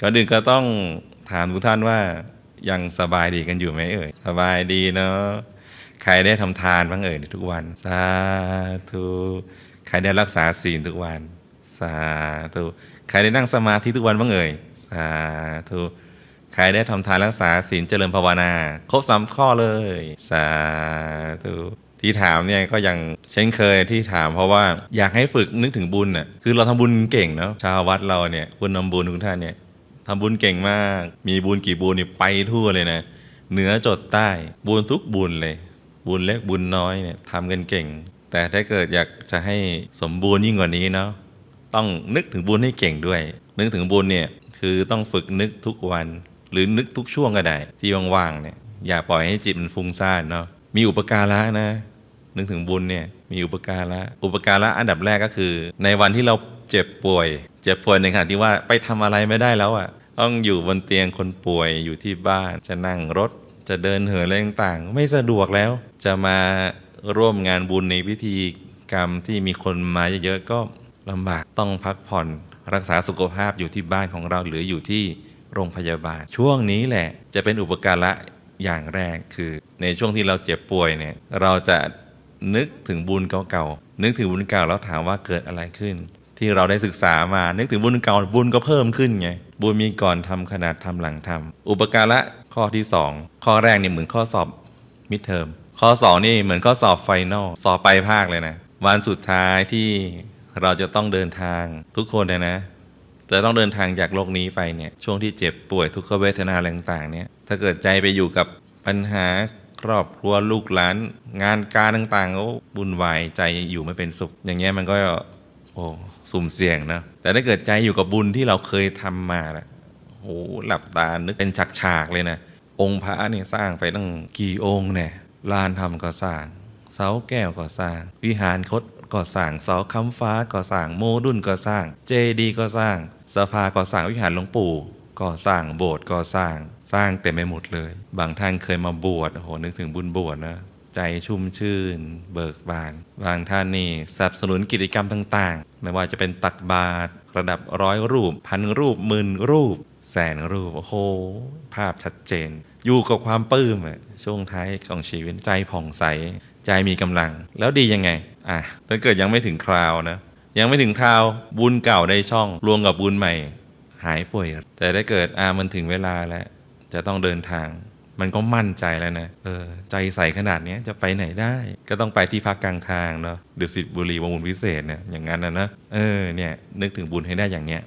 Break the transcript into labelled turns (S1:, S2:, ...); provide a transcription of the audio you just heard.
S1: ก่อนอื่นก็ต้องถามทุกท่านว่ายังสบายดีกันอยู่ไหมเอ่ย สบายดีเนาะใครได้ทำทานบ้างเอ่ยในทุกวัน สาธุใครได้รักษาศีลทุกวัน สาธุใครได้นั่งสมาธิทุกวันบ้างเอ่ย สาธุใครได้ทำทานรักษาศีลเจริญภาวนา ครบสามข้อเลย สาธุที่ถามเนี่ยก็ยังเช่นเคยที่ถามเพราะว่าอยากให้ฝึกนึกถึงบุญน่ะคือเราทำบุญเก่งเนาะชาววัดเราเนี่ยคุณนำบุญทุกท่านเนี่ย ทำบุญเก่งมาก มีบุญกี่บุญนี่ไปทั่วเลยนะ เหนือจดใต้ บุญทุกบุญเลย บุญเล็กบุญน้อยเนี่ยทำกันเก่ง แต่ถ้าเกิดอยากจะให้สมบูรณ์ยิ่งกว่านี้เนาะ ต้องนึกถึงบุญให้เก่งด้วย นึกถึงบุญเนี่ยคือต้องฝึกนึกทุกวัน หรือนึกทุกช่วงก็ได้ ที่ว่างๆเนี่ย อย่าปล่อยให้จิตมันฟุ้งซ่านเนาะ มีอุปการะนะ นึกถึงบุญเนี่ย มีอุปการะ อุปการะอันดับแรกก็คือ ในวันที่เราเจ็บป่วย จ็บป่วยในขณะที่ว่าไปทำอะไรไม่ได้แล้วอะ่ะต้องอยู่บนเตียงคนป่วยอยู่ที่บ้านจะนั่งรถจะเดินเหินอะไรต่างๆ ไม่สะดวกแล้ว จะมาร่วมงานบุญในพิธีกรรมที่มีคนมาเยอะๆก็ลำบากต้องพักผ่อน รักษาสุขภาพอยู่ที่บ้านของเราหรืออยู่ที่โรงพยาบาล ช่วงนี้แหละจะเป็นอุปการะอย่างแรกคือ ในช่วงที่เราเจ็บป่วยเนี่ยเราจะนึกถึงบุญเก่าๆนึกถึงบุญเก่าแล้วถามว่าเกิดอะไรขึ้น ที่เราได้ศึกษามา นึกถึงบุญเก่าบุญก็เพิ่มขึ้นไง บุญมีก่อนทำขนาดทำหลังทำอุปการะข้อที่ 2 ข้อแรกเนี่ยเหมือนข้อสอบมิดเทอมข้อ 2 นี่เหมือนข้อสอบไฟนอลสอบไปลายภาคเลยนะ วันสุดท้ายที่เราจะต้องเดินทางทุกคนเลยนะจะต้องเดินทางจากโลกนี้ไปเนี่ยช่วงที่เจ็บป่วยทุกขเวทนาต่างๆเนี่ยถ้าเกิดใจไปอยู่กับปัญหาครอบครัวลูกหลาน งานการต่างๆก็บุญวายใจอยู่ไม่เป็นสุข อย่างเงี้ยมันก็ อ้สุ่มเสี่ยงนะ แต่ถ้าเกิดใจอยู่กับบุญที่เราเคยทำมาละโอ้หลับตานึกเป็นฉากๆเลยนะ องค์พระเนี่ยสร้างไปตั้งกี่องค์เนี่ยลานธรรมก็สร้าง เสาแก้วก็สร้าง วิหารคดก็สร้างเสาค้ำฟ้าก็สร้างโมดุลก็สร้าง เจดีก็สร้างสภาก็สร้างวิหารหลวงปู่ก็สร้างโบสถ์ก็สร้างสร้างเต็มไปหมดเลย บางท่านเคยมาบวชโอ้โหนึกถึงบุญบวชนะ ใจชุ่มชื่น เบิกบาน บางท่านนี่สนับสนุนกิจกรรมต่าง ๆ ไม่ว่าจะเป็นตักบาตรระดับร้อยรูป พันรูปหมื่นรูป แสนรูป โอ้โห ภาพชัดเจน อยู่กับความปลื้มช่วงท้ายของชีวิตใจผ่องใส ใจมีกำลัง แล้วดียังไง อะถ้าเกิดยังไม่ถึงคราวนะ ยังไม่ถึงคราวบุญเก่าได้ช่องรวมกับบุญใหม่ หายป่วย แต่ถ้เกิดอ่ามันถึงเวลาแล้ว จะต้องเดินทาง มันก็มั่นใจแล้วนะ เออ ใจใสขนาดนี้จะไปไหนได้ ก็ต้องไปที่พักกลางทางเนาะดุสิตบุรีวงบุญพิเศษเนี่ยอย่างนั้นนะนะเออเนี่ยนึกถึงบุญให้ได้อย่างเนี้ย